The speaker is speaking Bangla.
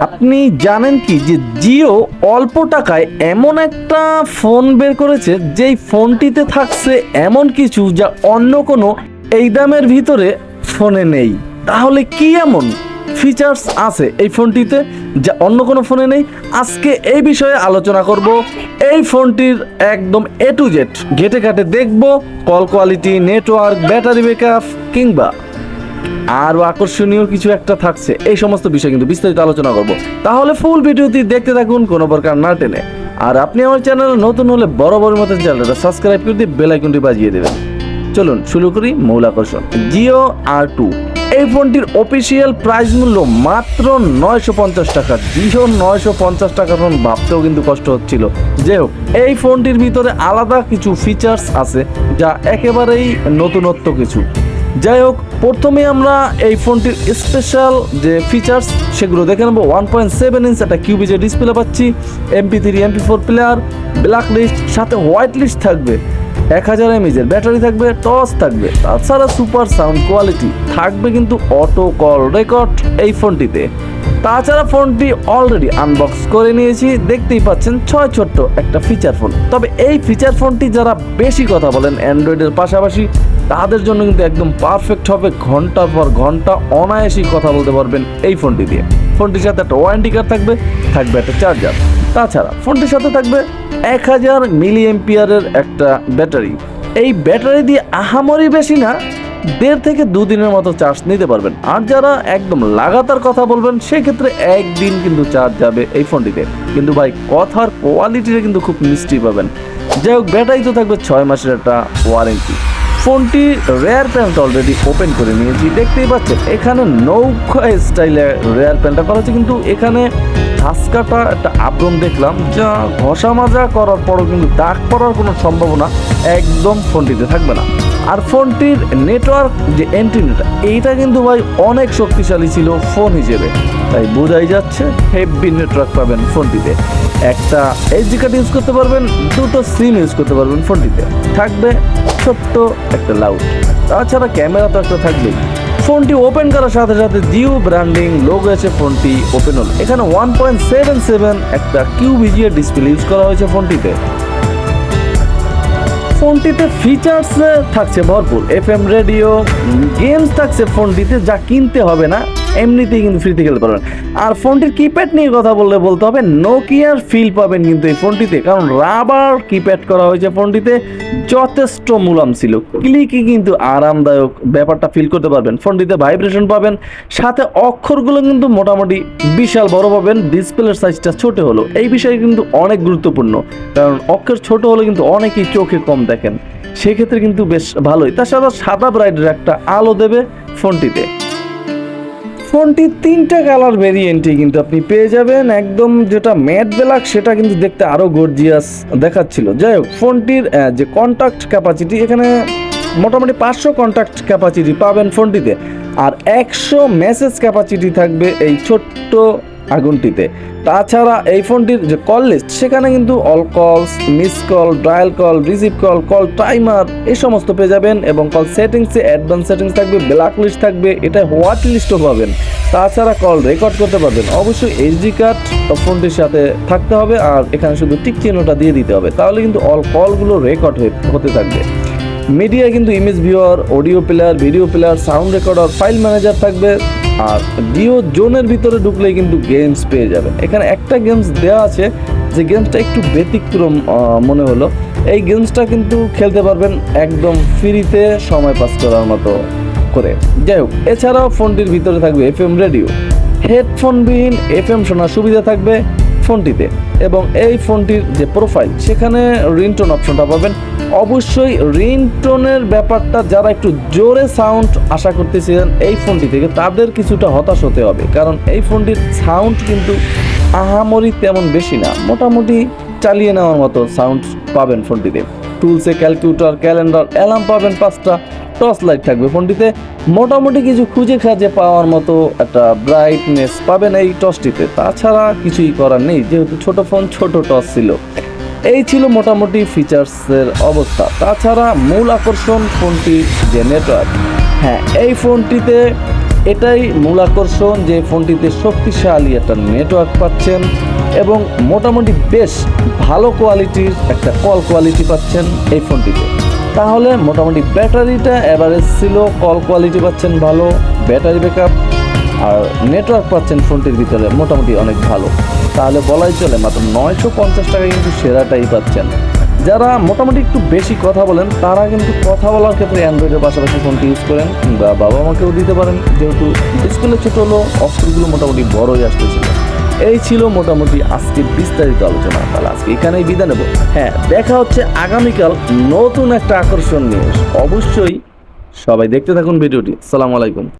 আপনি জানেন কি যে জিও অল্প টাকায় এমন একটা ফোন বের করেছে, যেই ফোনটিতে থাকছে এমন কিছু যা অন্য কোনো এই দামের ভিতরে ফোনে নেই। তাহলে কি এমন ফিচার্স আছে এই ফোনটিতে যা অন্য কোনো ফোনে নেই? আজকে এই বিষয়ে আলোচনা করব। এই ফোনটির একদম এ টু জেড ঘেটে ঘাটে দেখব call quality network battery backup কিংবা আরও আকর্ষণীয় কিছু একটা থাকছে। এই সমস্ত বিষয় কিন্তু বিস্তারিত আলোচনা করব। তাহলে ফুল ভিডিওটি দেখতে থাকুন, কোনো প্রকার না টেনে। আর আপনি আমার চ্যানেলে নতুন হলে বড় বড় মতো চ্যানেলটা সাবস্ক্রাইব করে দিয়ে বেল আইকনটি বাজিয়ে দেবেন। চলুন, শুরু করি মূল আকর্ষণ। জিও আর টু এই ফোনটির অফিসিয়াল প্রাইস মূল্য মাত্র নয়শো পঞ্চাশ টাকা। জিও নয়শো পঞ্চাশ টাকা ফোন ভাবতেও কিন্তু কষ্ট হচ্ছিল। যাই হোক, এই ফোনটির ভিতরে আলাদা কিছু ফিচার্স আছে, যা একেবারেই নতুনত্ব কিছু। যাই হোক, প্রথমে আমরা এই ফোনটির স্পেশাল যে ফিচার্স সেগুলো দেখে নেব। ওয়ান পয়েন্ট সেভেন ইঞ্চ একটা কিউবিজে ডিসপ্লে পাচ্ছি MP three MP four player black list সাথে হোয়াইট লিস্ট থাকবে। এক হাজার এমএজের ব্যাটারি থাকবে টস থাকবে, তাছাড়া সুপার সাউন্ড কোয়ালিটি থাকবে কিন্তু অটো কল রেকর্ড এই ফোনটিতে। তাছাড়া ফোনটি অলরেডি আনবক্স করে নিয়েছি, দেখতেই পাচ্ছেন ছয় ছোট্ট একটা ফিচার ফোন তবে এই ফিচার ফোনটি যারা বেশি কথা বলেন অ্যান্ড্রয়েডের পাশাপাশি তাদের জন্য কিন্তু একদম পারফেক্ট হবে ঘণ্টার পর ঘণ্টা অনায়াসই কথা বলতে পারবেন এই ফোনটি দিয়ে। ফোনটির সাথে একটা ওয়ারেন্টি কার্ড থাকবে থাকবে একটা চার্জার তাছাড়া ফোনটির সাথে থাকবে এক হাজার মিলি এম্পিয়ারের একটা ব্যাটারি এই ব্যাটারি দিয়ে আহামরি বেশি না, দেড় থেকে দুদিনের মতো চার্জ নিতে পারবেন। আর যারা একদম লাগাতার কথা বলবেন, সেক্ষেত্রে একদিন কিন্তু চার্জ যাবে এই ফোনটিতে কিন্তু ভাই, কথার কোয়ালিটিটা কিন্তু খুব মিষ্টি পাবেন। যাই হোক ব্যাটারি তো থাকবে ছয় মাসের একটা ওয়ারেন্টি ফোনটি রেয়ার প্যান্ট অলরেডি ওপেন করে নিয়েছি। দেখতেই পাচ্ছেন, এখানে নৌকা স্টাইলে রেয়ার প্যান্টটা করা হচ্ছে কিন্তু এখানে ঝাঁসকাটা একটা আবরণ দেখলাম, যা ঘষা মাজা করার পরও কিন্তু দাগ পড়ার কোনো সম্ভাবনা একদম ফোনটিতে থাকবে না। আর ফোনটির নেটওয়ার্ক, যে অ্যান্টিনাটা এইটা কিন্তু ভাই অনেক শক্তিশালী ছিল ফোন হিসেবে। তাই বোঝাই যাচ্ছে হেভি নেটওয়ার্ক পাবেন ফোনটিতে। একটা এইচডি কার্ড ইউজ করতে পারবেন, দুটো সিম ইউজ করতে পারবেন ফোনটিতে। থাকবে ছোট্ট একটা লাউড তাছাড়া ক্যামেরা তো একটা থাকবেই। ফোনটি ওপেন করার সাথে সাথে জিও ব্র্যান্ডিং লোগো এসে ফোনটি ওপেন হলো। এখানে ওয়ান পয়েন্ট সেভেন সেভেন একটা কিউবিজিএ ডিসপ্লে ইউজ করা হয়েছে ফোনটিতে। ফোনটিতে ফিচার্স থাকছে ভরপুর। এফ রেডিও গেমস থাকছে ফোনটিতে যা কিনতে হবে না। এমনিতেই কিন্তু ফ্রিতে খেলতে পারবেন। আর ফোনটির কিপ্যাড নিয়ে কথা বললে বলতে হবে নোকিয়ার ফিল পাবেন কিন্তু এই ফোনটিতে। কারণ রাবার কিপ্যাড করা হয়েছে ফোনটিতে, যথেষ্ট মুলাম ছিল। ক্লিকই কিন্তু আরামদায়ক ব্যাপারটা ফিল করতে পারবেন। ফোনটিতে ভাইব্রেশন পাবেন, সাথে অক্ষরগুলো কিন্তু মোটামুটি বিশাল বড় পাবেন ডিসপ্লের সাইজটা ছোট হলো। এই বিষয়ে কিন্তু অনেক গুরুত্বপূর্ণ। কারণ অক্ষর ছোট হলে কিন্তু অনেকেই চোখে কম দেখেন। সেক্ষেত্রে কিন্তু বেশ ভালোই। তাছাড়া সাদা ব্রাইডের একটা আলো দেবে ফোনটিতে। ফোনটির তিনটা কালার ভেরিয়েন্টই কিন্তু আপনি পেয়ে যাবেন। একদম যেটা ম্যাট ব্ল্যাক সেটা কিন্তু দেখতে আরও গর্জিয়াস দেখাচ্ছিল। যাই হোক, ফোনটির যে কন্ট্যাক্ট ক্যাপাসিটি এখানে মোটামুটি পাঁচশো কন্ট্যাক্ট ক্যাপাসিটি পাবেন ফোনটিতে। আর একশো মেসেজ ক্যাপাসিটি থাকবে এই ছোট্ট আগুনটিতে। তাছাড়া এই ফোনটির যে কল লিস্ট, সেখানে কিন্তু all calls miss call dial call receive call call timer এই সমস্ত পেয়ে যাবেন এবং কল সেটিংসে অ্যাডভান্স সেটিংস থাকবে ব্ল্যাক লিস্ট থাকবে, এটা হোয়াট লিস্টও পাবেন। তাছাড়া কল রেকর্ড করতে পারবেন। অবশ্যই এইচডি কার্ড ফোনটির সাথে থাকতে হবে আর এখানে শুধু টিক চিহ্নটা দিয়ে দিতে হবে। তাহলে কিন্তু অল কলগুলো রেকর্ড হতে থাকবে। মিডিয়া কিন্তু image viewer audio player video player sound recorder file manager থাকবে। আর জিও জোনের ভিতরে ঢুকলেই কিন্তু গেমস পেয়ে যাবেন এখানে একটা গেমস দেওয়া আছে, যে গেমসটা একটু ব্যতিক্রম মনে হলো। এই গেমসটা কিন্তু খেলতে পারবেন একদম ফ্রিতে সময় পাস করার মতো করে। যাই হোক, এছাড়াও ফোনটির ভিতরে থাকবে এফ এম রেডিও হেডফোনবিহীন এফ এম শোনার সুবিধা থাকবে। ফোনটিতে এবং এই ফোনটির যে প্রোফাইল সেখানে রিংটোন অপশনটা পাবেন। অবশ্যই রিংটোনের ব্যাপারটা যারা একটু জোরে সাউন্ড আশা করতেছিলেন, এই ফোনটি থেকে তাদের কিছুটা হতাশ হতে হবে। কারণ এই ফোনটির সাউন্ড কিন্তু আহামরি তেমন বেশি না। মোটামুটি চালিয়ে নেওয়ার মতো সাউন্ড পাবেন ফোনটিতে। টুলসে, ক্যালকুলেটর, ক্যালেন্ডার, অ্যালার্ম পাবেন পাঁচটা, টর্চ লাইট থাকবে ফোনটিতে। মোটামুটি কিছু খুঁজে খাজে পাওয়ার মতো একটা ব্রাইটনেস পাবেন এই টর্চটিতে। তাছাড়া কিছুই করার নেই, যেহেতু ছোট ফোন, ছোট টর্চ ছিল। এই ছিল মোটামুটি ফিচার্সের অবস্থা। তাছাড়া মূল আকর্ষণ ফোনটি যে নেটওয়ার্ক হ্যাঁ এই ফোনটিতে এটাই মূল আকর্ষণ যে ফোনটিতে শক্তিশালী একটা নেটওয়ার্ক পাচ্ছেন এবং মোটামুটি বেশ ভালো কোয়ালিটির একটা কল কোয়ালিটি পাচ্ছেন এই ফোনটিতে। তাহলে মোটামুটি ব্যাটারিটা অ্যাভারেজ ছিল কল কোয়ালিটি পাচ্ছেন ভালো ব্যাটারি ব্যাকআপ আর নেটওয়ার্ক পাচ্ছেন ফোনটির ভিতরে মোটামুটি অনেক ভালো। তাহলে বলাই চলে মাত্র নয়শো পঞ্চাশ টাকায় কিন্তু সেরাটাই পাচ্ছেন। যারা মোটামুটি একটু বেশি কথা বলেন, তারা কিন্তু কথা বলার ক্ষেত্রে অ্যান্ড্রয়েডের পাশাপাশি ফোনটি ইউজ করেন বা বাবা মাকেও দিতে পারেন। যেহেতু ডিসপ্লে ছোটো হলো অস্ত্রগুলো মোটামুটি বড়ই আসতেছিল এই ছিল মোটামুটি আজকের বিস্তারিত আলোচনা। তাহলে আজকে এখানেই বিদায় নেব। হ্যাঁ দেখা হচ্ছে আগামীকাল নতুন একটা আকর্ষণ নিয়ে। অবশ্যই সবাই দেখতে থাকুন ভিডিওটি। সালাম আলাইকুম।